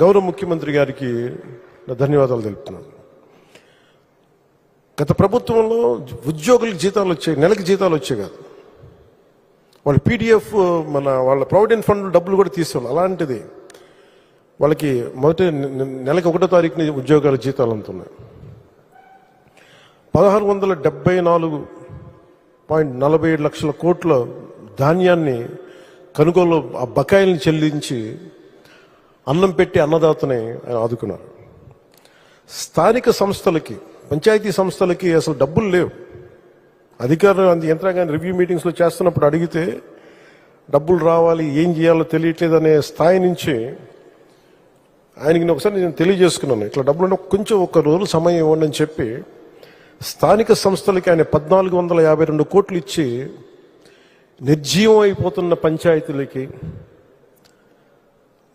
గౌరవ ముఖ్యమంత్రి గారికి నా ధన్యవాదాలు తెలుపుతున్నాను. గత ప్రభుత్వంలో ఉద్యోగులకు జీతాలు వచ్చాయి నెలకి జీతాలు వచ్చాయి కాదు. వాళ్ళ పీడిఎఫ్ మన వాళ్ళ ప్రావిడెంట్ ఫండ్ డబ్బులు కూడా తీసుకోవాలి అలాంటిది వాళ్ళకి మొదటి నెలకి ఒకటో తారీఖున ఉద్యోగాల జీతాలు అంటున్నాయి. పదహారు వందల డెబ్బై నాలుగు పాయింట్ నలభై ఏడు లక్షల కోట్ల ధాన్యాన్ని కనుగోలు ఆ బకాయిల్ని చెల్లించి అన్నం పెట్టి అన్నదాతని ఆయన ఆదుకున్నారు. స్థానిక సంస్థలకి పంచాయతీ సంస్థలకి అసలు డబ్బులు లేవు. అధికారులు అంత యంత్రాంగాన్ని రివ్యూ మీటింగ్స్లో చేస్తున్నప్పుడు అడిగితే డబ్బులు రావాలి ఏం చేయాలో తెలియట్లేదు అనే స్థాయి నుంచి ఆయనకి నేను ఒకసారి నేను తెలియజేసుకున్నాను ఇట్లా డబ్బులు కొంచెం ఒక రోజు సమయం ఇవ్వండి అని చెప్పి స్థానిక సంస్థలకి ఆయన పద్నాలుగు వందల యాభై రెండు కోట్లు ఇచ్చి నిర్జీవం అయిపోతున్న పంచాయతీలకి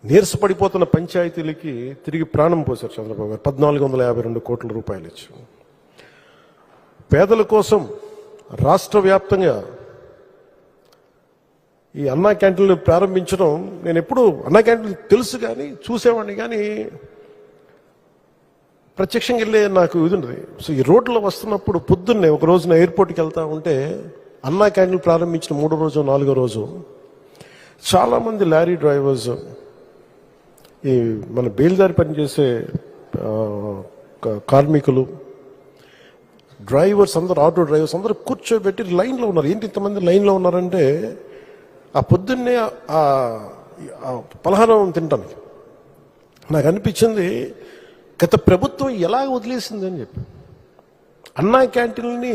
నీరసపడిపోతున్న పంచాయతీలకి తిరిగి ప్రాణం పోశారు చంద్రబాబు గారు. పద్నాలుగు వందల యాభై రెండు కోట్ల రూపాయలు ఇచ్చి పేదల కోసం రాష్ట్ర వ్యాప్తంగా ఈ అన్నా క్యాంటీన్లు ప్రారంభించడం నేను ఎప్పుడు అన్నా క్యాంటీన్లు తెలుసు కానీ చూసేవాడిని కానీ ప్రత్యక్షంగా వెళ్ళే నాకు ఇది ఉండదు. సో ఈ రోడ్లో వస్తున్నప్పుడు పొద్దున్నే ఒక రోజున ఎయిర్పోర్ట్కి వెళ్తా ఉంటే అన్నా క్యాంటీన్లు ప్రారంభించిన మూడో రోజు నాలుగో రోజు చాలామంది లారీ డ్రైవర్స్ ఈ మన బేల్దారి పనిచేసే కార్మికులు డ్రైవర్స్ అందరు ఆటో డ్రైవర్స్ అందరూ కూర్చోబెట్టి లైన్లో ఉన్నారు. ఏంటి ఇంతమంది లైన్లో ఉన్నారంటే ఆ పొద్దున్నే ఆ ఆ పలహారం తింటానికి నాకు అనిపించింది గత ప్రభుత్వం ఎలా వదిలేసింది అని చెప్పి. అన్నా క్యాంటీన్ని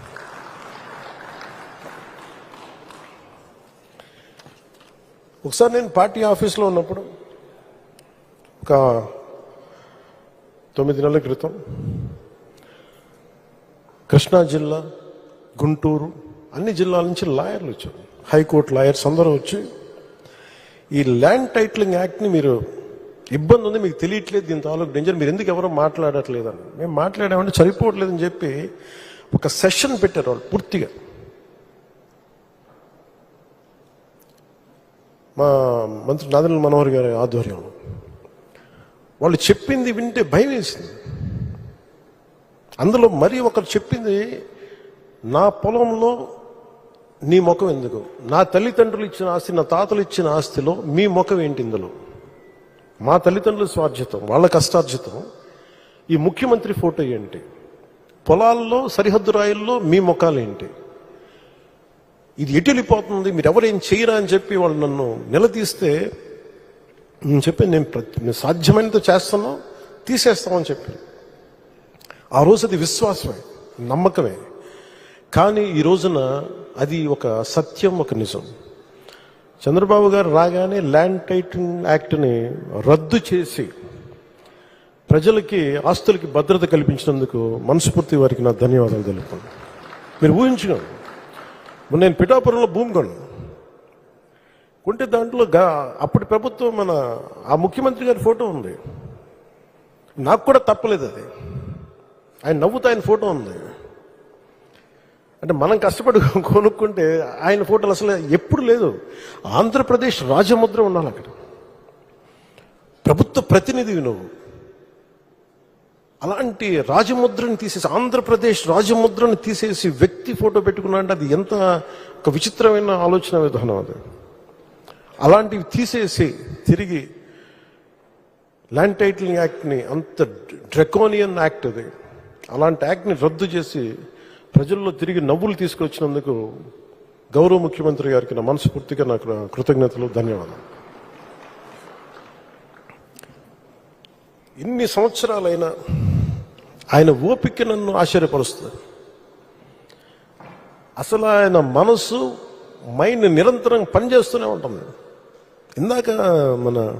ఒకసారి నేను పార్టీ ఆఫీస్లో ఉన్నప్పుడు ఒక తొమ్మిది నెలల క్రితం కృష్ణా జిల్లా గుంటూరు అన్ని జిల్లాల నుంచి లాయర్లు వచ్చారు. హైకోర్టు లాయర్స్ అందరూ వచ్చి ఈ ల్యాండ్ టైటిలింగ్ యాక్ట్ని మీరు ఇబ్బంది ఉంది మీకు తెలియట్లేదు దీని తాలూకు డేంజర్ మీరు ఎందుకు ఎవరో మాట్లాడట్లేదని. మేము మాట్లాడామంటే సరిపోవట్లేదని చెప్పి ఒక సెషన్ పెట్టారు వాళ్ళు పూర్తిగా. మా మంత్రి నాదల మనోహర్ గారి ఆధ్వర్యంలో. వాళ్ళు చెప్పింది వింటే భయం వేసింది. అందులో మరి ఒకరు చెప్పింది నా పొలంలో నీ ముఖం ఎందుకు? నా తల్లిదండ్రులు ఇచ్చిన ఆస్తి నా తాతలు ఇచ్చిన ఆస్తిలో మీ ముఖం ఏంటి ఇందులో? మా తల్లిదండ్రుల స్వార్జితం వాళ్ళ కష్టార్జితం. ఈ ముఖ్యమంత్రి ఫోటో ఏంటి? పొలాల్లో సరిహద్దు రాయల్లో మీ ముఖాలు ఏంటి? ఇది ఎటు వెళ్ళిపోతుంది? మీరు ఎవరేం చేయరా అని చెప్పి వాళ్ళు నన్ను నిలదీస్తే నేను చెప్పి నేను ప్రతి- సాధ్యమైనంత చేస్తాను తీసేస్తామని చెప్పి ఆ రోజు అది విశ్వాసమే నమ్మకమే. కానీ ఈ రోజున అది ఒక సత్యం ఒక నిజం. చంద్రబాబు గారు రాగానే ల్యాండ్ టైటింగ్ యాక్ట్ని రద్దు చేసి ప్రజలకి ఆస్తులకి భద్రత కల్పించినందుకు మనస్ఫూర్తి వారికి నా ధన్యవాదాలు తెలుపుకోండి మీరు ఊహించుకోండి. నేను పిఠాపురంలో భూమి కొన్నాను కొంటే దాంట్లో గా అప్పటి ప్రభుత్వం మన ఆ ముఖ్యమంత్రి గారి ఫోటో ఉంది. నాకు కూడా తప్పలేదు అది. ఆయన నవ్వుతూ ఆయన ఫోటో ఉంది. అంటే మనం కష్టపడి కొనుక్కుంటే ఆయన ఫోటోలు అసలు ఎప్పుడు లేదు. ఆంధ్రప్రదేశ్ రాజముద్ర ఉండాలి అక్కడ. ప్రభుత్వ ప్రతినిధివి నువ్వు. అలాంటి రాజముద్రని తీసేసి ఆంధ్రప్రదేశ్ రాజముద్రని తీసేసి వ్యక్తి ఫోటో పెట్టుకున్నా అంటే అది ఎంత ఒక విచిత్రమైన ఆలోచన విధానం అది. అలాంటివి తీసేసి తిరిగి ల్యాండ్ టైటిలింగ్ యాక్ట్ని అంత డ్రెకోనియన్ యాక్ట్ అది. అలాంటి యాక్ట్ని రద్దు చేసి ప్రజల్లో తిరిగి నవ్వులు తీసుకొచ్చినందుకు గౌరవ ముఖ్యమంత్రి గారికి నా మనస్ఫూర్తిగా నాకు కృతజ్ఞతలు ధన్యవాదాలు. ఇన్ని సంవత్సరాలైనా ఆయన ఓపిక నన్ను ఆశ్చర్యపరుస్తుంది. అసలు ఆయన మనసు మైండ్ నిరంతరం పనిచేస్తూనే ఉంటుంది. ఇందాక మన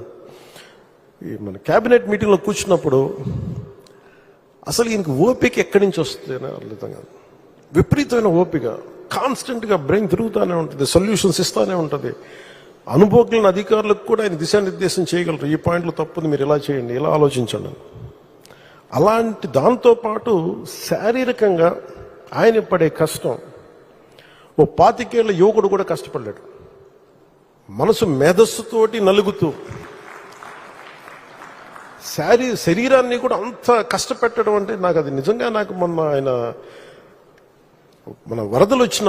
ఈ మన క్యాబినెట్ మీటింగ్లో కూర్చున్నప్పుడు అసలు ఈయనకి ఓపిక ఎక్కడి నుంచి వస్తుంది అని అర్థం కాదు. విపరీతమైన ఓపిక. కాన్స్టెంట్గా బ్రెయిన్ తిరుగుతూనే ఉంటుంది సొల్యూషన్స్ ఇస్తూనే ఉంటుంది. అనుభవజ్ఞులైన అధికారులకు కూడా ఆయన దిశానిర్దేశం చేయగలరు. ఈ పాయింట్లో తప్పుది మీరు ఇలా చేయండి ఇలా ఆలోచించండి అలాంటి దాంతో పాటు శారీరకంగా ఆయన పడే కష్టం. ఓ పాతికేళ్ళ యువకుడు కూడా కష్టపడ్డాడు. మనసు మేధస్సుతోటి నలుగుతూ. శారీ శరీరాన్ని కూడా అంత కష్టపెట్టడం అంటే నాకు అది నిజంగా నాకు మొన్న ఆయన మన వరదలు వచ్చిన